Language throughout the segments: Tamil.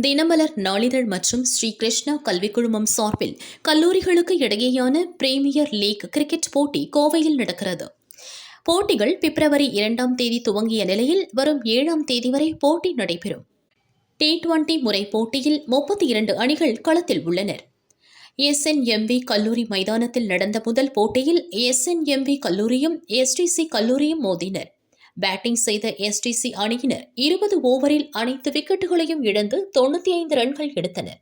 தினமலர் நாளிதழ் மற்றும் ஸ்ரீ கிருஷ்ணா கல்விக் குழுமம் சார்பில் கல்லூரிகளுக்கு இடையேயான பிரீமியர் லீக் கிரிக்கெட் போட்டி கோவையில் நடக்கிறது. போட்டிகள் பிப்ரவரி இரண்டாம் தேதி துவங்கிய நிலையில் வரும் ஏழாம் தேதி வரை போட்டி நடைபெறும். டி டுவெண்டி முறை போட்டியில் முப்பத்தி இரண்டு அணிகள் களத்தில் உள்ளனர். எஸ்என்எம்வி கல்லூரி மைதானத்தில் நடந்த முதல் போட்டியில் எஸ்என்எம்வி கல்லூரியும் எஸ்டிசி கல்லூரியும் மோதினர். பேட்டிங் செய்த எஸ்டிசி அணியினர் இருபது ஓவரில் அனைத்து விக்கெட்டுகளையும் இழந்து தொண்ணூற்றி ஐந்து ரன்கள் எடுத்தனர்.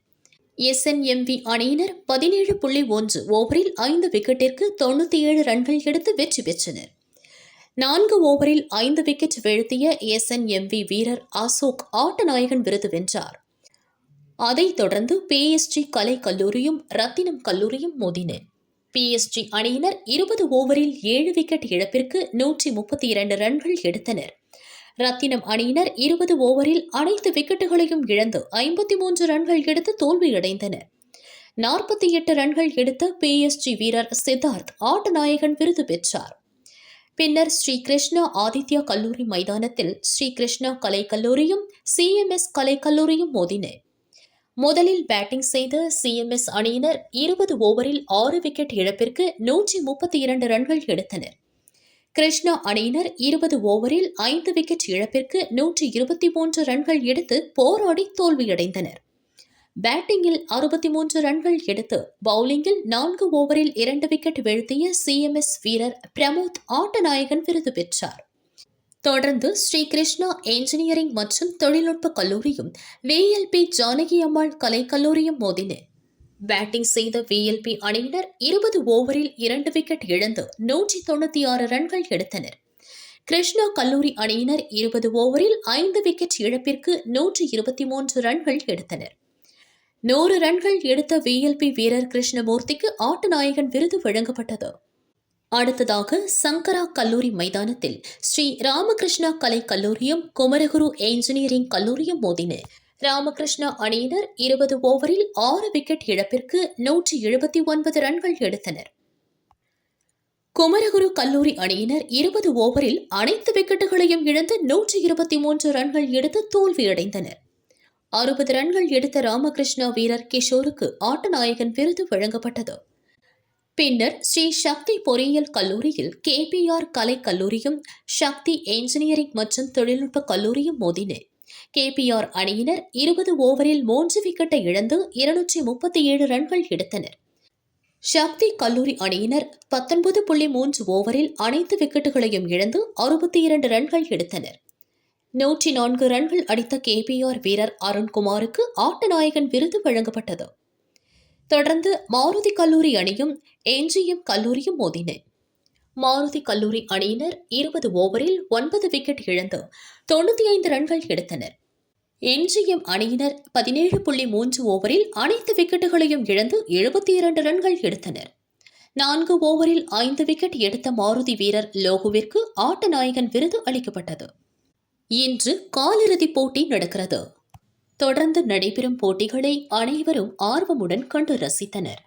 எஸ்என்எம்வி அணியினர் பதினேழு புள்ளி ஒன்று ஓவரில் ஐந்து விக்கெட்டிற்கு தொண்ணூற்றி ஏழு ரன்கள் எடுத்து வெற்றி பெற்றனர். நான்கு ஓவரில் ஐந்து விக்கெட் வீழ்த்திய எஸ்என்எம்வி வீரர் அசோக் ஆட்டநாயகன் விருது வென்றார். அதைத் தொடர்ந்து பிஎஸ்ஜி கலை கல்லூரியும் ரத்தினம் கல்லூரியும் மோதின பிஎஸ்ஜி அணியினர் இருபது ஓவரில் ஏழு விக்கெட் இழப்பிற்கு நூற்றி முப்பத்தி இரண்டு ரன்கள் எடுத்தனர். ரத்தினம் அணியினர் இருபது ஓவரில் அனைத்து விக்கெட்டுகளையும் இழந்து ஐம்பத்தி மூன்று ரன்கள் எடுத்து தோல்வியடைந்தனர். நாற்பத்தி எட்டு ரன்கள் எடுத்த பிஎஸ்ஜி வீரர் சித்தார்த் ஆட்டநாயகன் விருது பெற்றார். பின்னர் ஸ்ரீ கிருஷ்ணா ஆதித்யா கல்லூரி மைதானத்தில் ஸ்ரீ கிருஷ்ணா கலை கல்லூரியும் சிஎம்எஸ் கலைக்கல்லூரியும் மோதின முதலில் பேட்டிங் செய்த சிஎம்எஸ் அணியினர் இருபது ஓவரில் ஆறு விக்கெட் இழப்பிற்கு நூற்றி முப்பத்தி இரண்டு ரன்கள் எடுத்தனர். கிருஷ்ணா அணியினர் இருபது ஓவரில் ஐந்து விக்கெட் இழப்பிற்கு நூற்றி இருபத்தி மூன்று ரன்கள் எடுத்து போராடி தோல்வியடைந்தனர். பேட்டிங்கில் அறுபத்தி மூன்று ரன்கள் எடுத்து பவுலிங்கில் நான்கு ஓவரில் இரண்டு விக்கெட் வீழ்த்திய சிஎம்எஸ் வீரர் பிரமோத் ஆட்டநாயகன் விருது பெற்றார். தொடர்ந்து ஸ்ரீ கிருஷ்ணா என்ஜினியரிங் மற்றும் தொழில்நுட்ப கல்லூரியும் விஎல்பி ஜானகி அம்மாள் கலை கல்லூரியும் மோதின. பேட்டிங் செய்த விஎல்பி அணியினர் இருபது ஓவரில் இரண்டு விக்கெட் இழந்து நூற்றி தொண்ணூற்றி ஆறு ரன்கள் எடுத்தனர். கிருஷ்ணா கல்லூரி அணியினர் இருபது ஓவரில் ஐந்து விக்கெட் இழப்பிற்கு நூற்றி இருபத்தி மூன்று ரன்கள் எடுத்தனர். நூறு ரன்கள் எடுத்த விஎல்பி வீரர் கிருஷ்ணமூர்த்திக்கு ஆட்டநாயகன் விருது வழங்கப்பட்டது. அடுத்ததாக சங்கரா கல்லூரி மைதானத்தில் ஸ்ரீ ராமகிருஷ்ணா கலை கல்லூரியும் குமரகுரு என்ஜினியரிங் கல்லூரியும் மோதின. ராமகிருஷ்ணா அணியினர் இருபது ஓவரில் ஆறு விக்கெட் இழப்பிற்கு நூற்றி எழுபத்தி ஒன்பது ரன்கள் எடுத்தனர். குமரகுரு கல்லூரி அணியினர் இருபது ஓவரில் அனைத்து விக்கெட்டுகளையும் இழந்து நூற்றி இருபத்தி மூன்று ரன்கள் எடுத்து தோல்வியடைந்தனர். அறுபது ரன்கள் எடுத்த ராமகிருஷ்ணா வீரர் கிஷோருக்கு ஆட்டநாயகன் விருது வழங்கப்பட்டது. பின்னர் ஸ்ரீ சக்தி பொறியியல் கல்லூரியில் கேபிஆர் கலை கல்லூரியும் சக்தி என்ஜினியரிங் மற்றும் தொழில்நுட்ப கல்லூரியும் மோதின கேபிஆர் அணியினர் இருபது ஓவரில் மூன்று விக்கெட்டை இழந்து இருநூற்றி முப்பத்தி ஏழு ரன்கள் எடுத்தனர். சக்தி கல்லூரி அணியினர் பத்தொன்பது புள்ளி மூன்று ஓவரில் அனைத்து விக்கெட்டுகளையும் இழந்து அறுபத்தி இரண்டு ரன்கள் எடுத்தனர். நூற்றி நான்கு ரன்கள் அடித்த கேபிஆர் வீரர் அருண்குமாருக்கு ஆட்டநாயகன் விருது வழங்கப்பட்டது. தொடர்ந்து மாருதி கல்லூரி அணியும் என்ஜிஎம் கல்லூரியும் மோதின. மாருதி கல்லூரி அணியினர் இருபது ஓவரில் ஒன்பது விக்கெட் இழந்து தொண்ணூற்றி ஐந்து ரன்கள் எடுத்தனர். என்ஜிஎம் அணியினர் பதினேழு புள்ளி மூன்று ஓவரில் அனைத்து விக்கெட்டுகளையும் இழந்து எழுபத்தி இரண்டு ரன்கள் எடுத்தனர். நான்கு ஓவரில் ஐந்து விக்கெட் எடுத்த மாருதி வீரர் லோகுவிற்கு ஆட்டநாயகன் விருது அளிக்கப்பட்டது. இன்று காலிறுதிப் போட்டி நடக்கிறது. தொடர்ந்து நடைபெறும் போட்டிகளை அனைவரும் ஆர்வமுடன் கண்டு ரசித்தனர்.